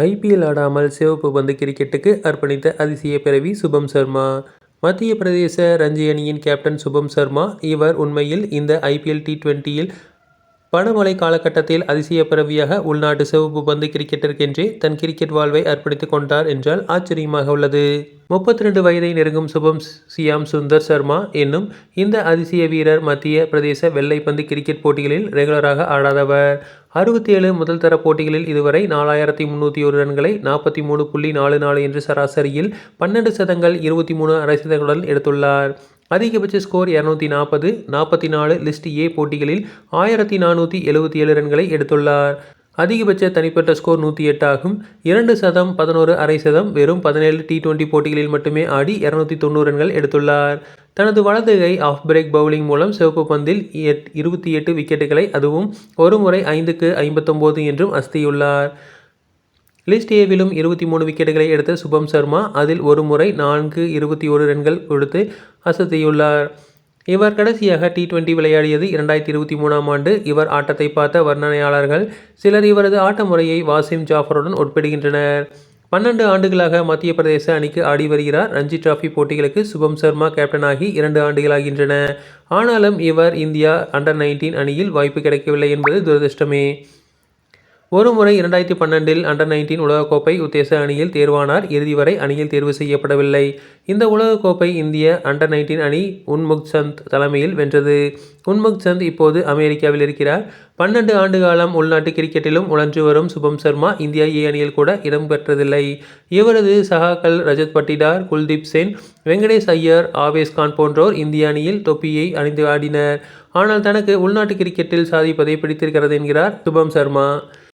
IPL ஆடாமல் சிவப்பு பந்து கிரிக்கெட்டுக்கு அர்ப்பணித்த அதிசய பிறவி சுபம் சர்மா. மத்திய பிரதேச ரஞ்சி அணியின் கேப்டன் சுபம் சர்மா இவர் உண்மையில் இந்த ஐபிஎல் டி டுவெண்ட்டியில் பணமழை காலகட்டத்தில் அதிசய பிறவியாக உள்நாட்டு சிவப்பு பந்து கிரிக்கெட்டிற்கென்றே தன் கிரிக்கெட் வாழ்வை அர்ப்பணித்துக் கொண்டார் என்றால் ஆச்சரியமாக உள்ளது. முப்பத்தி ரெண்டு வயதை நெருங்கும் சுபம் சியாம் சுந்தர் சர்மா என்னும் இந்த அதிசய வீரர் மத்திய பிரதேச வெள்ளைப்பந்து கிரிக்கெட் போட்டிகளில் ரெகுலராக ஆடாதவர். அறுபத்தி ஏழு முதல் தர போட்டிகளில் இதுவரை நாலாயிரத்தி முந்நூற்றி ஒரு ரன்களை நாற்பத்தி மூணு புள்ளி நாலு நாலு என்று சராசரியில் பன்னெண்டு சதங்கள் இருபத்தி மூணு அரை சதங்களுடன் எடுத்துள்ளார். அதிகபட்ச ஸ்கோர் இரநூத்தி நாற்பது நாற்பத்தி நாலு லிஸ்ட் ஏ போட்டிகளில் ஆயிரத்தி நானூற்றி எழுபத்தி ஏழு ரன்களை எடுத்துள்ளார். அதிகபட்ச தனிப்பட்ட ஸ்கோர் நூற்றி எட்டு ஆகும். இரண்டு சதம் பதினோரு அரை சதம் வெறும் பதினேழு டி டுவெண்ட்டி போட்டிகளில் மட்டுமே ஆடி இரநூத்தி தொண்ணூறு ரன்கள் எடுத்துள்ளார். தனது வலது கை ஆஃப் பிரேக் பவுலிங் மூலம் சிவப்பு பந்தில் எட் இருபத்தி எட்டு விக்கெட்டுகளை அதுவும் ஒரு முறை ஐந்துக்கு ஐம்பத்தொம்போது என்றும் அஸ்தியுள்ளார். லிஸ்ட் ஏவிலும் இருபத்தி மூணு விக்கெட்டுகளை எடுத்த சுபம் சர்மா அதில் ஒரு முறை நான்கு இருபத்தி ஒரு ரன்கள் கொடுத்து அசத்தியுள்ளார். இவர் கடைசியாக டி டுவெண்டி விளையாடியது இரண்டாயிரத்தி இருபத்தி மூணாம் ஆண்டு. இவர் ஆட்டத்தை பார்த்த வர்ணனையாளர்கள் சிலர் இவரது ஆட்ட முறையை வாசிம் ஜாஃபருடன் ஒப்பிடுகின்றனர். பன்னெண்டு ஆண்டுகளாக மத்திய பிரதேச அணிக்கு ஆடி வருகிறார். ரஞ்சி டிராஃபி போட்டிகளுக்கு சுபம் சர்மா கேப்டனாகி இரண்டு ஆண்டுகளாகின்றன. ஆனாலும் இவர் இந்தியா அண்டர் நைன்டீன் அணியில் வாய்ப்பு கிடைக்கவில்லை என்பது துரதிருஷ்டமே. ஒரு முறை இரண்டாயிரத்தி பன்னெண்டில் அண்டர் நைன்டீன் உலகக்கோப்பை உத்தேச அணியில் தேர்வானார். இறுதி வரை அணியில் தேர்வு செய்யப்படவில்லை. இந்த உலகக்கோப்பை இந்திய அண்டர் நைன்டீன் அணி உன்முக் சந்த் தலைமையில் வென்றது. உன்முக் சந்த் இப்போது அமெரிக்காவில் இருக்கிறார். பன்னெண்டு ஆண்டு காலம் உள்நாட்டு கிரிக்கெட்டிலும் உழன்று வரும் சுபம் சர்மா இந்தியா ஏ அணியில் கூட இடம்பெற்றதில்லை இவரது சகாக்கள் ரஜத் பட்டிடார் குல்தீப் சென் வெங்கடேஷ் ஐயர் ஆவேஸ் கான் போன்றோர் இந்திய அணியில் தொப்பியை அணிந்து ஆடினர். ஆனால் தனக்கு உள்நாட்டு கிரிக்கெட்டில் சாதிப்பதை பிடித்திருக்கிறது என்கிறார் சுபம் சர்மா.